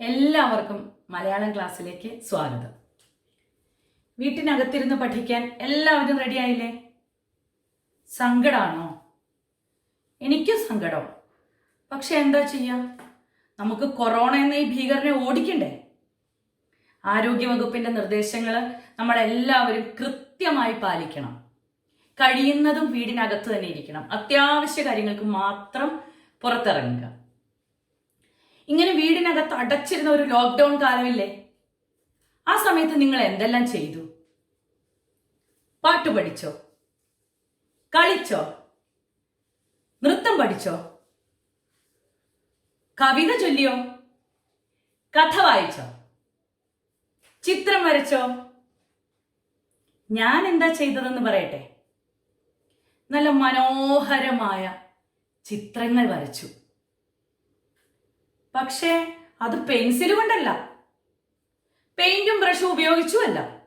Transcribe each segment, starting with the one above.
എല്ലാവർക്കും മലയാളം ക്ലാസ്സിലേക്ക് സ്വാഗതം. വീട്ടിനകത്തിരുന്ന് പഠിക്കാൻ എല്ലാവരും റെഡിയായില്ലേ സങ്കടാണോ? എനിക്കും സങ്കടം. പക്ഷെ എന്താ ചെയ്യാം? നമുക്ക് കൊറോണ എന്ന ഈ ഭീകരനെ ഓടിക്കണ്ടേ? ആരോഗ്യവകുപ്പിന്റെ നിർദ്ദേശങ്ങൾ നമ്മളെല്ലാവരും കൃത്യമായി പാലിക്കണം. കഴിയുന്നതും വീടിനകത്ത് തന്നെ ഇരിക്കണം. അത്യാവശ്യ കാര്യങ്ങൾക്ക് മാത്രം പുറത്തിറങ്ങുക. ഇങ്ങനെ വീടിനകത്ത് അടച്ചിരുന്ന ഒരു ലോക്ക്ഡൗൺ കാലമില്ലേ? ആ സമയത്ത് നിങ്ങൾ എന്തെല്ലാം ചെയ്തു? പാട്ട് പഠിച്ചോ? കളിച്ചോ? നൃത്തം പഠിച്ചോ? കവിത ചൊല്ലിയോ? കഥ വായിച്ചോ? ചിത്രം വരച്ചോ? ഞാൻ എന്താ ചെയ്തതെന്ന് പറയട്ടെ? നല്ല മനോഹരമായ ചിത്രങ്ങൾ വരച്ചു. പക്ഷേ അത് പെൻസിൽ കൊണ്ടല്ല. പെയിന്റും ബ്രഷും ഉപയോഗിച്ചുമല്ല.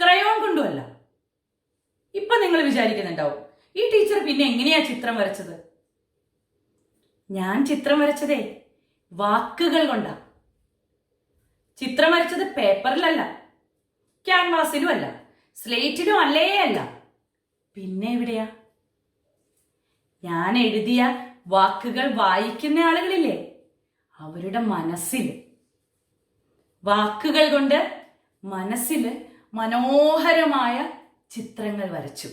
ക്രയോൺ കൊണ്ടുമല്ല. ഇപ്പൊ നിങ്ങൾ വിചാരിക്കുന്നുണ്ടാവും ഈ ടീച്ചർ പിന്നെ എങ്ങനെയാ ചിത്രം വരച്ചത്? ഞാൻ ചിത്രം വരച്ചതേ വാക്കുകൾ കൊണ്ടാ. ചിത്രം വരച്ചത് പേപ്പറിലല്ല ക്യാൻവാസിലും അല്ല സ്ലേറ്റിലും അല്ലേ അല്ല. പിന്നെ എവിടെയാ? ഞാൻ എഴുതിയ വാക്കുകൾ വായിക്കുന്ന ആളുകളില്ലേ? അവരുടെ മനസ്സിൽ വാക്കുകൾ കൊണ്ട് മനസ്സിൽ മനോഹരമായ ചിത്രങ്ങൾ വരച്ചു.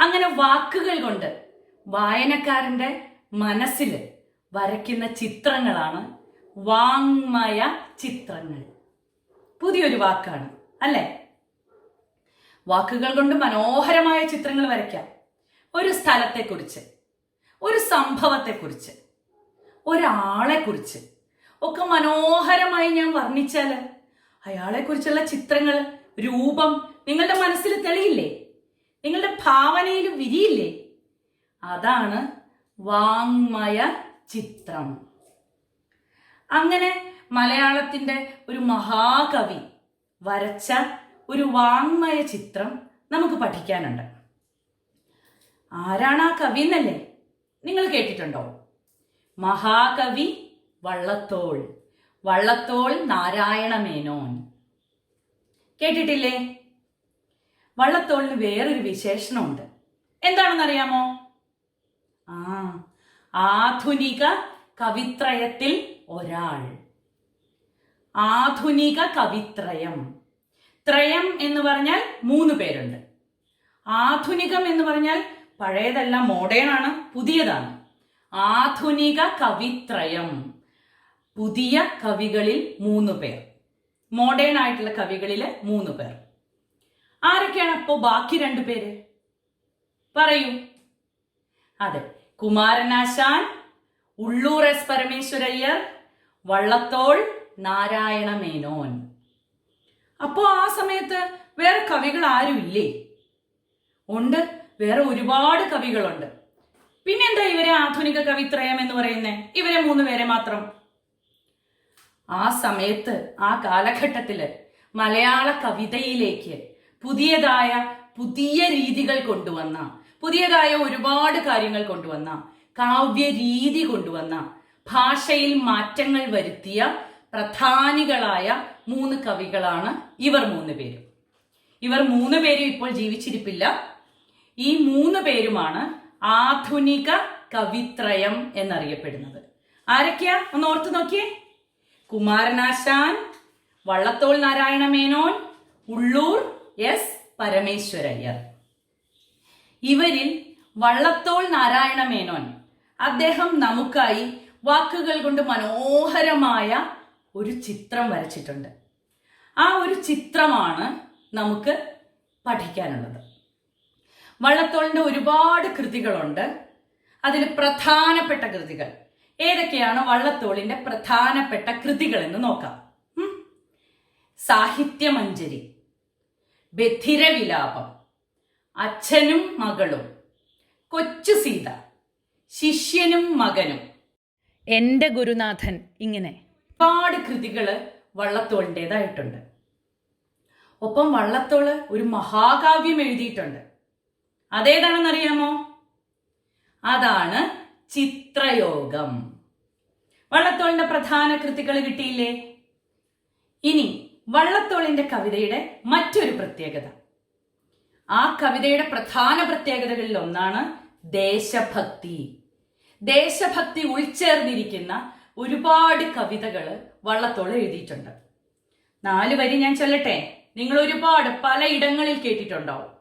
അങ്ങനെ വാക്കുകൾ കൊണ്ട് വായനക്കാരന്റെ മനസ്സിൽ വരയ്ക്കുന്ന ചിത്രങ്ങളാണ് വാങ്മയ ചിത്രങ്ങൾ. പുതിയൊരു വാക്കാണ് അല്ലേ? വാക്കുകൾ കൊണ്ട് മനോഹരമായ ചിത്രങ്ങൾ വരയ്ക്കാം. ഒരു സ്ഥലത്തെക്കുറിച്ച് ഒരു സംഭവത്തെക്കുറിച്ച്. ഒരാളെക്കുറിച്ച്. ഒക്കെ മനോഹരമായി ഞാൻ വർണിച്ചാൽ അയാളെക്കുറിച്ചുള്ള ചിത്രങ്ങൾ രൂപം നിങ്ങളുടെ മനസ്സിൽ തെളിയില്ലേ? നിങ്ങളുടെ ഭാവനയിൽ വിരിയില്ലേ? അതാണ് വാങ്മയ ചിത്രം. അങ്ങനെ മലയാളത്തിന്റെ ഒരു മഹാകവി വരച്ച ഒരു വാങ്മയ ചിത്രം നമുക്ക് പഠിക്കാനുണ്ട്. ആരാണ് ആ കവി എന്നല്ലേ? നിങ്ങൾ കേട്ടിട്ടുണ്ടോ? മഹാകവി വള്ളത്തോൾ. വള്ളത്തോൾ നാരായണ മേനോൻ കേട്ടിട്ടില്ലേ? വള്ളത്തോളിന് വേറൊരു വിശേഷണമുണ്ട്. എന്താണെന്നറിയാമോ? ആ ആധുനിക കവിത്രയത്തിൽ ഒരാൾ. ആധുനിക കവിത്രയം. ത്രയം എന്ന് പറഞ്ഞാൽ മൂന്ന് പേരുണ്ട്. ആധുനികം എന്ന് പറഞ്ഞാൽ പഴയതല്ല മോഡേൺ ആണ് പുതിയതാണ്. ആധുനിക കവിത്രയം. പുതിയ കവികളിൽ മൂന്ന് പേർ. മോഡേൺ ആയിട്ടുള്ള കവികളിലെ മൂന്ന് പേർ. ആരൊക്കെയാണ് അപ്പോ ബാക്കി രണ്ടു പേര്? പറയൂ. അതെ കുമാരനാശാൻ ഉള്ളൂർ എസ് പരമേശ്വരയ്യർ വള്ളത്തോൾ നാരായണ മേനോൻ. അപ്പോ ആ സമയത്ത് വേറെ കവികൾ ആരും ഇല്ലേ ഉണ്ട് വേറെ ഒരുപാട് കവികളുണ്ട്. പിന്നെന്താ ഇവരെ ആധുനിക കവിത്രയം എന്ന് പറയുന്നേ? ഇവരെ മൂന്ന് പേരെ മാത്രം. ആ സമയത്ത് ആ കാലഘട്ടത്തിൽ മലയാള കവിതയിലേക്ക് പുതിയതായ പുതിയ രീതികൾ കൊണ്ടുവന്ന പുതിയതായ ഒരുപാട് കാര്യങ്ങൾ കൊണ്ടുവന്ന കാവ്യ രീതി കൊണ്ടുവന്ന ഭാഷയിൽ മാറ്റങ്ങൾ വരുത്തിയ പ്രധാനികളായ മൂന്ന് കവികളാണ് ഇവർ മൂന്ന് പേരും. ഇവർ മൂന്ന് പേരും ഇപ്പോൾ ജീവിച്ചിരിപ്പില്ല. ഈ മൂന്ന് പേരുമാണ് ആധുനിക കവിത്രയം എന്നറിയപ്പെടുന്നത്. ആരൊക്കെയാ? ഒന്ന് ഓർത്തു നോക്കിയേ. കുമാരനാശാൻ വള്ളത്തോൾ നാരായണ മേനോൻ ഉള്ളൂർ എസ് പരമേശ്വരയ്യർ. ഇവരിൽ വള്ളത്തോൾ നാരായണ മേനോൻ. അദ്ദേഹം നമുക്കായി വാക്കുകൾ കൊണ്ട് മനോഹരമായ ഒരു ചിത്രം വരച്ചിട്ടുണ്ട്. ആ ഒരു ചിത്രമാണ് നമുക്ക് പഠിക്കാനുള്ളത്. വള്ളത്തോളിന്റെ ഒരുപാട് കൃതികളുണ്ട്. അതിൽ പ്രധാനപ്പെട്ട കൃതികൾ. ഏതൊക്കെയാണ് വള്ളത്തോളിന്റെ പ്രധാനപ്പെട്ട കൃതികൾ എന്ന് നോക്കാം. സാഹിത്യമഞ്ജരി ബധിരവിലാപം അച്ഛനും മകളും കൊച്ചു സീത ശിഷ്യനും മകനും. എന്റെ ഗുരുനാഥൻ ഇങ്ങനെ. ഒരുപാട് കൃതികൾ വള്ളത്തോളിന്റെതായിട്ടുണ്ട് ഒപ്പം വള്ളത്തോൾ ഒരു മഹാകാവ്യം എഴുതിയിട്ടുണ്ട്. അതേതാണെന്നറിയാമോ? അതാണ് ചിത്രയോഗം. വള്ളത്തോളിന്റെ പ്രധാന കൃതികൾ കിട്ടിയില്ലേ? ഇനി വള്ളത്തോളിന്റെ കവിതയുടെ മറ്റൊരു പ്രത്യേകത. ആ കവിതയുടെ പ്രധാന പ്രത്യേകതകളിൽ ഒന്നാണ് ദേശഭക്തി. ദേശഭക്തി ഉൾച്ചേർന്നിരിക്കുന്ന ഒരുപാട് കവിതകൾ വള്ളത്തോൾ എഴുതിയിട്ടുണ്ട്. നാല് വരി ഞാൻ ചൊല്ലട്ടെ? നിങ്ങൾ ഒരുപാട് പലയിടങ്ങളിൽ കേട്ടിട്ടുണ്ടാവും.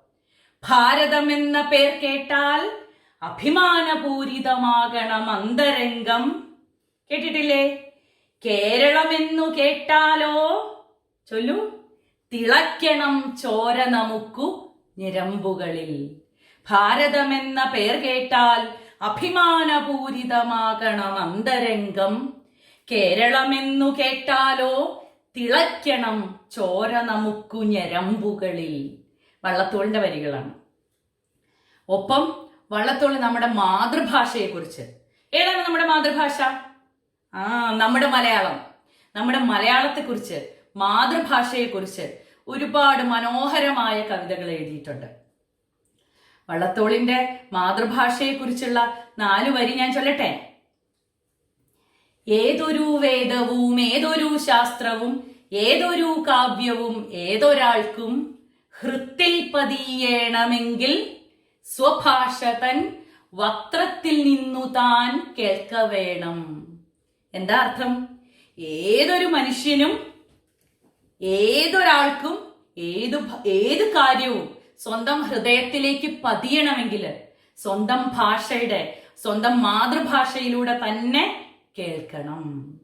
ഭാരതം എന്ന പേർ കേട്ടാൽ അഭിമാനപൂരിതമാകണം അന്തരംഗം. കേട്ടിട്ടില്ലേ? കേരളമെന്നു കേട്ടാലോ? ചൊല്ലു. തിളയ്ക്കണം ചോര നമുക്കു ഞരമ്പുകളിൽ. ഭാരതമെന്ന പേർ കേട്ടാൽ അഭിമാനപൂരിതമാകണം അന്തരംഗം. കേരളമെന്നു കേട്ടാലോ? തിളയ്ക്കണം ചോര നമുക്കു ഞരമ്പുകളിൽ. വള്ളത്തോളിന്റെ വരികളാണ്. ഒപ്പം വള്ളത്തോളി നമ്മുടെ മാതൃഭാഷയെക്കുറിച്ച്. ഏതാണ് നമ്മുടെ മാതൃഭാഷ? ആ നമ്മുടെ മലയാളം. നമ്മുടെ മലയാളത്തെക്കുറിച്ച് മാതൃഭാഷയെക്കുറിച്ച് ഒരുപാട് മനോഹരമായ കവിതകൾ എഴുതിയിട്ടുണ്ട്. വള്ളത്തോളിന്റെ മാതൃഭാഷയെക്കുറിച്ചുള്ള നാല് വരി ഞാൻ ചൊല്ലട്ടെ? ഏതൊരു വേദവും ഏതൊരു ശാസ്ത്രവും ഏതൊരു കാവ്യവും ഏതൊരാൾക്കും ഹൃത്തിൽ പതിയേണമെങ്കിൽ സ്വഭാഷതൻ വക്രത്തിൽ നിന്നു താൻ കേൾക്ക വേണം എന്താ അർത്ഥം? ഏതൊരു മനുഷ്യനും ഏതൊരാൾക്കും ഏത് ഏത് കാര്യവും സ്വന്തം ഹൃദയത്തിലേക്ക് പതിയണമെങ്കിൽ സ്വന്തം ഭാഷയുടെ സ്വന്തം മാതൃഭാഷയിലൂടെ തന്നെ കേൾക്കണം.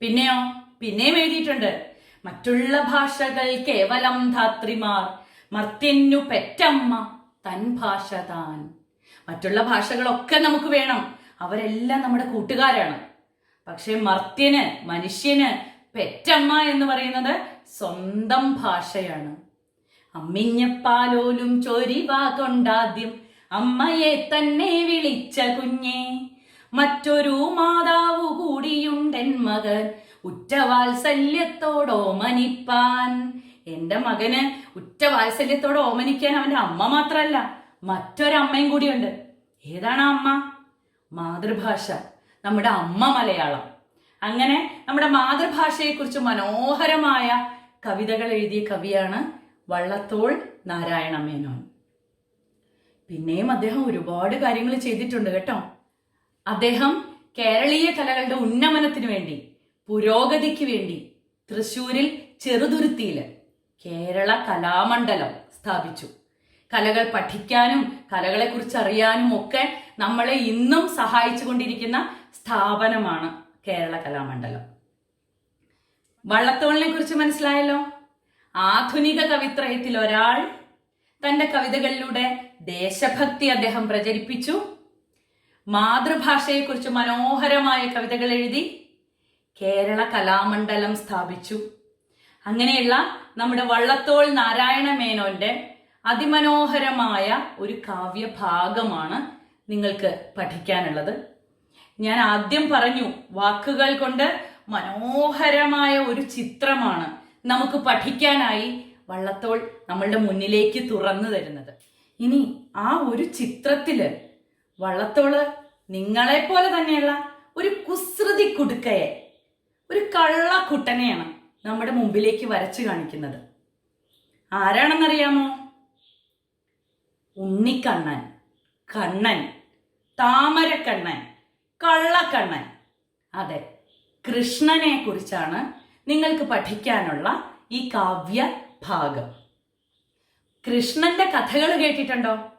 പിന്നെയോ? പിന്നെയും എഴുതിയിട്ടുണ്ട്. മറ്റുള്ള ഭാഷകൾ കേവലം ധാത്രിമാർ. മർത്യന്നു പെറ്റമ്മ തൻ ഭാഷ താൻ. മറ്റുള്ള ഭാഷകളൊക്കെ നമുക്ക് വേണം. അവരെല്ലാം നമ്മുടെ കൂട്ടുകാരാണ്. പക്ഷേ മർത്യന് മനുഷ്യന് പെറ്റമ്മ എന്ന് പറയുന്നത് സ്വന്തം ഭാഷയാണ്. അമ്മിഞ്ഞപ്പാലോലും ചൊരിവാ കൊണ്ടാദ്യം അമ്മയെ തന്നെ വിളിച്ച കുഞ്ഞേ. മറ്റൊരു മാതാവു കൂടിയുണ്ടെൻ മകൻ ഉറ്റ വാത്സല്യത്തോട് ഓമനിപ്പാൻ. എന്റെ മകന് ഉറ്റ വാത്സല്യത്തോട് ഓമനിക്കാൻ അവന്റെ അമ്മ മാത്രല്ല മറ്റൊരമ്മയും കൂടിയുണ്ട്. ഏതാണ് അമ്മ? മാതൃഭാഷ നമ്മുടെ അമ്മ മലയാളം. അങ്ങനെ നമ്മുടെ മാതൃഭാഷയെക്കുറിച്ച് മനോഹരമായ കവിതകൾ എഴുതിയ കവിയാണ് വള്ളത്തോൾ നാരായണ മേനോൻ. പിന്നെയും അദ്ദേഹം ഒരുപാട് കാര്യങ്ങൾ ചെയ്തിട്ടുണ്ട് കേട്ടോ. അദ്ദേഹം കേരളീയ കലകളുടെ ഉന്നമനത്തിന് വേണ്ടി പുരോഗതിക്ക് വേണ്ടി തൃശൂരിൽ ചെറുതുരുത്തിയിൽ കേരള കലാമണ്ഡലം സ്ഥാപിച്ചു. കലകൾ പഠിക്കാനും കലകളെക്കുറിച്ച് അറിയാനും ഒക്കെ നമ്മളെ ഇന്നും സഹായിച്ചു കൊണ്ടിരിക്കുന്ന സ്ഥാപനമാണ് കേരള കലാമണ്ഡലം. വള്ളത്തോളിനെ കുറിച്ച് മനസ്സിലായല്ലോ? ആധുനിക കവിത്രയത്തിൽ ഒരാൾ തന്റെ കവിതകളിലൂടെ ദേശഭക്തി അദ്ദേഹം പ്രചരിപ്പിച്ചു. മാതൃഭാഷയെക്കുറിച്ച് മനോഹരമായ കവിതകൾ എഴുതി കേരള കലാമണ്ഡലം സ്ഥാപിച്ചു. അങ്ങനെയുള്ള നമ്മുടെ വള്ളത്തോൾ നാരായണ മേനോന്റെ അതിമനോഹരമായ ഒരു കാവ്യഭാഗമാണ് നിങ്ങൾക്ക് പഠിക്കാനുള്ളത്. ഞാൻ ആദ്യം പറഞ്ഞു വാക്കുകൾ കൊണ്ട് മനോഹരമായ ഒരു ചിത്രമാണ് നമുക്ക് പഠിക്കാനായി വള്ളത്തോൾ നമ്മളുടെ മുന്നിലേക്ക് തുറന്നു തരുന്നത്. ഇനി ആ ഒരു ചിത്രത്തിൽ വള്ളത്തോൾ നിങ്ങളെപ്പോലെ തന്നെയുള്ള ഒരു കുസൃതി കുടുക്കയെ ഒരു കള്ളക്കുട്ടനെയാണ് നമ്മുടെ മുമ്പിലേക്ക് വരച്ചു കാണിക്കുന്നത്. ആരാണെന്നറിയാമോ? ഉണ്ണിക്കണ്ണൻ കണ്ണൻ താമരക്കണ്ണൻ കള്ളക്കണ്ണൻ. അതെ കൃഷ്ണനെ കുറിച്ചാണ് നിങ്ങൾക്ക് പഠിക്കാനുള്ള ഈ കാവ്യ ഭാഗം. കൃഷ്ണന്റെ കഥകൾ കേട്ടിട്ടുണ്ടോ?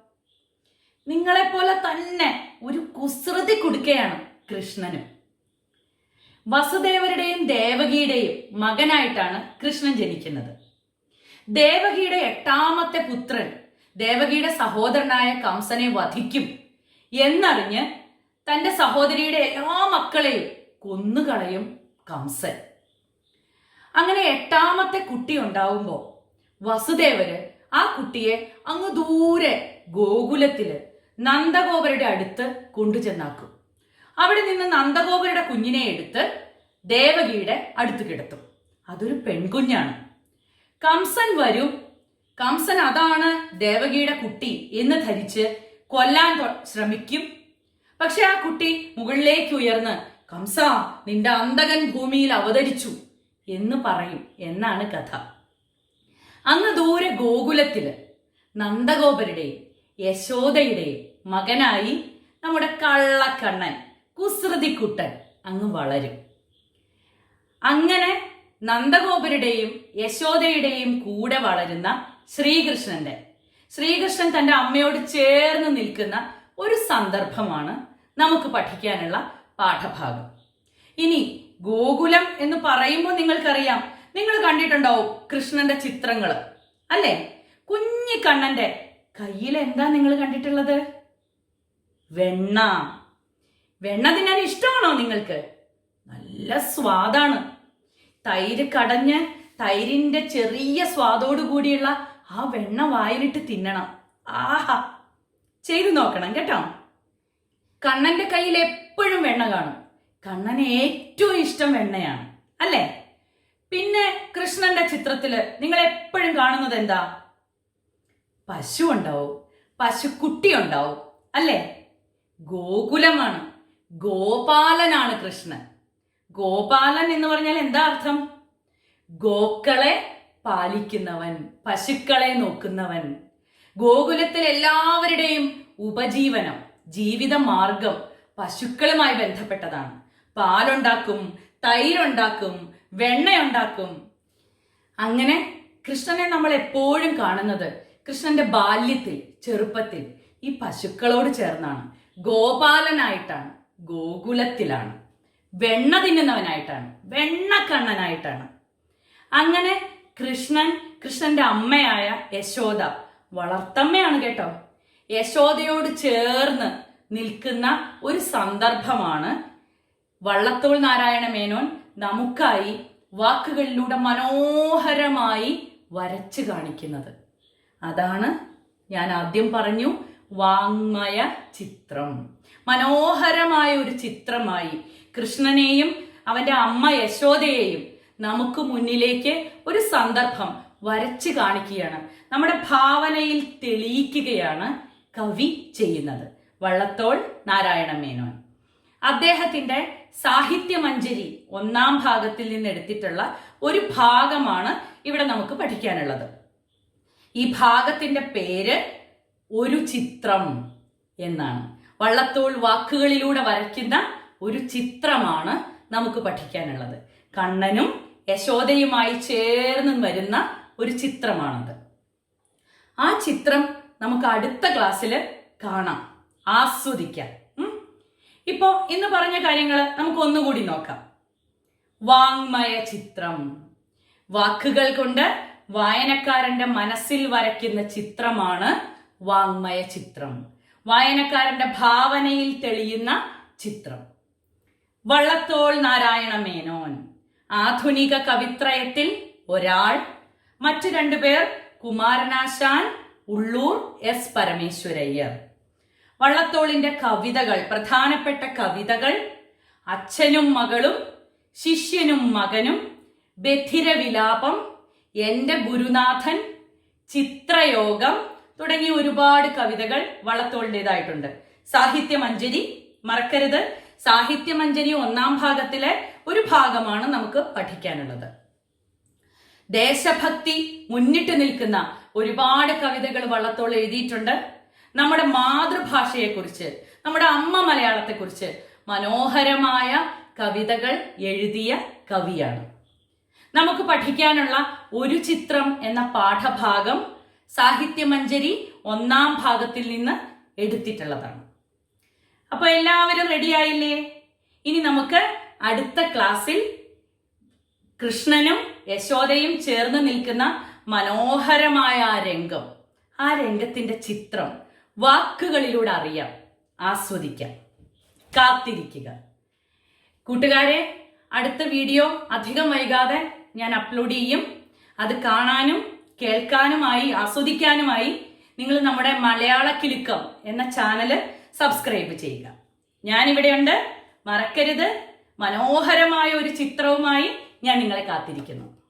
നിങ്ങളെപ്പോലെ തന്നെ ഒരു കുസൃതി കുടുക്കയാണ് കൃഷ്ണനും. വസുദേവരുടെയും ദേവകിയുടെയും മകനായിട്ടാണ് കൃഷ്ണൻ ജനിക്കുന്നത്. ദേവകിയുടെ എട്ടാമത്തെ പുത്രൻ ദേവകിയുടെ സഹോദരനായ കംസനെ വധിക്കും എന്നറിഞ്ഞ് തന്റെ സഹോദരിയുടെ എല്ലാ മക്കളെയും കൊന്നുകളയും കംസൻ. അങ്ങനെ എട്ടാമത്തെ കുട്ടി ഉണ്ടാവുമ്പോൾ വസുദേവര് ആ കുട്ടിയെ അങ്ങ് ദൂരെ ഗോകുലത്തിൽ നന്ദഗോപരുടെ അടുത്ത് കൊണ്ടുചെന്നാക്കും. അവിടെ നിന്ന് നന്ദഗോപരുടെ കുഞ്ഞിനെ എടുത്ത് ദേവകിയുടെ അടുത്ത് കിടത്തും. അതൊരു പെൺകുഞ്ഞാണ്. കംസൻ വരും. കംസൻ അതാണ് ദേവകിയുടെ കുട്ടി എന്ന് ധരിച്ച് കൊല്ലാൻ ശ്രമിക്കും. പക്ഷെ ആ കുട്ടി മുകളിലേക്ക് ഉയർന്ന് കംസ നിന്റെ അന്തകൻ ഭൂമിയിൽ അവതരിച്ചു എന്ന് പറയും. എന്നാണ് കഥ. അന്ന് ദൂരെ ഗോകുലത്തിൽ നന്ദഗോപരുടെയും യശോദയുടെയും മകനായി നമ്മുടെ കള്ളക്കണ്ണൻ കുസൃതിക്കുട്ടൻ അങ്ങ് വളരും. അങ്ങനെ നന്ദഗോപരുടെയും യശോദയുടെയും കൂടെ വളരുന്ന ശ്രീകൃഷ്ണന്റെ ശ്രീകൃഷ്ണൻ തന്റെ അമ്മയോട് ചേർന്ന് നിൽക്കുന്ന ഒരു സന്ദർഭമാണ് നമുക്ക് പഠിക്കാനുള്ള പാഠഭാഗം. ഇനി ഗോകുലം എന്ന് പറയുമ്പോൾ നിങ്ങൾക്കറിയാം. നിങ്ങൾ കണ്ടിട്ടുണ്ടാവും കൃഷ്ണന്റെ ചിത്രങ്ങൾ അല്ലേ? കുഞ്ഞി കണ്ണന്റെ കയ്യിൽ എന്താ നിങ്ങൾ കണ്ടിട്ടുള്ളത്? വെണ്ണ. വെണ്ണ തിന്നാൻ ഇഷ്ടമാണോ നിങ്ങൾക്ക്? നല്ല സ്വാദാണ്. തൈര് കടഞ്ഞ് തൈരിന്റെ ചെറിയ സ്വാദോട് കൂടിയുള്ള ആ വെണ്ണ വായിലിട്ട് തിന്നണം. ആഹാ. ചെയ്തു നോക്കണം കേട്ടോ. കണ്ണന്റെ കയ്യിൽ എപ്പോഴും വെണ്ണ കാണും. കണ്ണന് ഏറ്റവും ഇഷ്ടം വെണ്ണയാണ്. അല്ലേ? പിന്നെ കൃഷ്ണന്റെ ചിത്രത്തിൽ നിങ്ങൾ എപ്പോഴും കാണുന്നത് എന്താ? പശു ഉണ്ടാവും. പശുക്കുട്ടി ഉണ്ടാവും. അല്ലേ? ഗോകുലമാണ്. ഗോപാലനാണ് കൃഷ്ണൻ. ഗോപാലൻ എന്ന് പറഞ്ഞാൽ എന്താ അർത്ഥം? ഗോക്കളെ പാലിക്കുന്നവൻ പശുക്കളെ നോക്കുന്നവൻ. ഗോകുലത്തിൽ എല്ലാവരുടെയും ഉപജീവനം ജീവിത മാർഗം പശുക്കളുമായി ബന്ധപ്പെട്ടതാണ്. പാലുണ്ടാക്കും തൈരുണ്ടാക്കും വെണ്ണയുണ്ടാക്കും. അങ്ങനെ കൃഷ്ണനെ നമ്മൾ എപ്പോഴും കാണുന്നത് കൃഷ്ണന്റെ ബാല്യത്തിൽ ചെറുപ്പത്തിൽ ഈ പശുക്കളോട് ചേർന്നാണ്. ഗോപാലനായിട്ടാണ്. ഗോകുലത്തിലാണ്. വെണ്ണ തിന്നുന്നവനായിട്ടാണ്. വെണ്ണക്കണ്ണനായിട്ടാണ് അങ്ങനെ കൃഷ്ണൻ കൃഷ്ണന്റെ അമ്മയായ യശോദ വളർത്തമ്മയാണ് കേട്ടോ. യശോദയോട് ചേർന്ന് നിൽക്കുന്ന ഒരു സന്ദർഭമാണ് വള്ളത്തോൾ നാരായണ മേനോൻ നമുക്കായി വാക്കുകളിലൂടെ മനോഹരമായി വരച്ചു കാണിക്കുന്നത്. അതാണ് ഞാൻ ആദ്യം പറഞ്ഞു വാങ്മയ ചിത്രം. മനോഹരമായ ഒരു ചിത്രമായി. കൃഷ്ണനെയും അവന്റെ അമ്മ യശോദയെയും നമുക്ക് മുന്നിലേക്ക് ഒരു സന്ദർഭം വരച്ചു കാണിക്കുകയാണ്. നമ്മുടെ ഭാവനയിൽ തെളിയിക്കുകയാണ് കവി ചെയ്യുന്നത്. വള്ളത്തോൾ നാരായണ മേനോൻ. അദ്ദേഹത്തിന്റെ സാഹിത്യമഞ്ജരി ഒന്നാം ഭാഗത്തിൽ നിന്ന് എടുത്തിട്ടുള്ള ഒരു ഭാഗമാണ് ഇവിടെ നമുക്ക് പഠിക്കാനുള്ളത്. ഈ ഭാഗത്തിന്റെ പേര് ഒരു ചിത്രം എന്നാണ്. വള്ളത്തോൾ വാക്കുകളിലൂടെ വരയ്ക്കുന്ന ഒരു ചിത്രമാണ് നമുക്ക് പഠിക്കാനുള്ളത്. കണ്ണനും യശോദയുമായി ചേർന്ന് വരുന്ന ഒരു ചിത്രമാണത്. ആ ചിത്രം നമുക്ക് അടുത്ത ക്ലാസ്സിൽ കാണാം. ആസ്വദിക്കാം? ഇപ്പോ ഇന്ന് പറഞ്ഞ കാര്യങ്ങൾ നമുക്ക് ഒന്നുകൂടി നോക്കാം. വാങ്മയ ചിത്രം. വാക്കുകൾ കൊണ്ട് വായനക്കാരന്റെ മനസ്സിൽ വരയ്ക്കുന്ന ചിത്രമാണ് വാങ്മയ ചിത്രം. വായനക്കാരന്റെ ഭാവനയിൽ തെളിയുന്ന ചിത്രം. വള്ളത്തോൾ നാരായണ മേനോൻ. ആധുനിക കവിത്രയത്തിൽ ഒരാൾ. മറ്റു രണ്ടുപേർ കുമാരനാശാൻ ഉള്ളൂർ എസ് പരമേശ്വരയ്യർ. വള്ളത്തോളിന്റെ കവിതകൾ പ്രധാനപ്പെട്ട കവിതകൾ. അച്ഛനും മകളും ശിഷ്യനും മകനും. ബധിരവിലാപം എന്റെ ഗുരുനാഥൻ ചിത്രയോഗം തുടങ്ങിയ ഒരുപാട് കവിതകൾ വള്ളത്തോളിന്റെതായിട്ടുണ്ട് സാഹിത്യമഞ്ജരി മറക്കരുത്. സാഹിത്യമഞ്ജരി ഒന്നാം ഭാഗത്തിലെ ഒരു ഭാഗമാണ് നമുക്ക് പഠിക്കാനുള്ളത്. ദേശഭക്തി മുന്നിട്ട് നിൽക്കുന്ന ഒരുപാട് കവിതകൾ വള്ളത്തോൾ എഴുതിയിട്ടുണ്ട്. നമ്മുടെ മാതൃഭാഷയെക്കുറിച്ച് നമ്മുടെ അമ്മ മലയാളത്തെക്കുറിച്ച് മനോഹരമായ കവിതകൾ എഴുതിയ കവിയാണ്. നമുക്ക് പഠിക്കാനുള്ള ഒരു ചിത്രം എന്ന പാഠഭാഗം സാഹിത്യമഞ്ജരി ഒന്നാം ഭാഗത്തിൽ നിന്ന് എടുത്തിട്ടുള്ളതാണ്. അപ്പൊ എല്ലാവരും റെഡിയായില്ലേ ഇനി നമുക്ക് അടുത്ത ക്ലാസ്സിൽ കൃഷ്ണനും യശോദയും ചേർന്ന് നിൽക്കുന്ന മനോഹരമായ ആ രംഗം ആ രംഗത്തിന്റെ ചിത്രം വാക്കുകളിലൂടെ അറിയാം ആസ്വദിക്കാം കാത്തിരിക്കുക. കൂട്ടുകാരെ അടുത്ത വീഡിയോ അധികം വൈകാതെ ഞാൻ അപ്ലോഡ് ചെയ്യും. അത് കാണാനും കേൾക്കാനുമായി ആസ്വദിക്കാനുമായി നിങ്ങൾ നമ്മുടെ മലയാള കിലുക്കം എന്ന ചാനൽ സബ്സ്ക്രൈബ് ചെയ്യുക. ഞാനിവിടെയുണ്ട്. മറക്കരുത്. മനോഹരമായ ഒരു ചിത്രവുമായി ഞാൻ നിങ്ങളെ കാത്തിരിക്കുന്നു.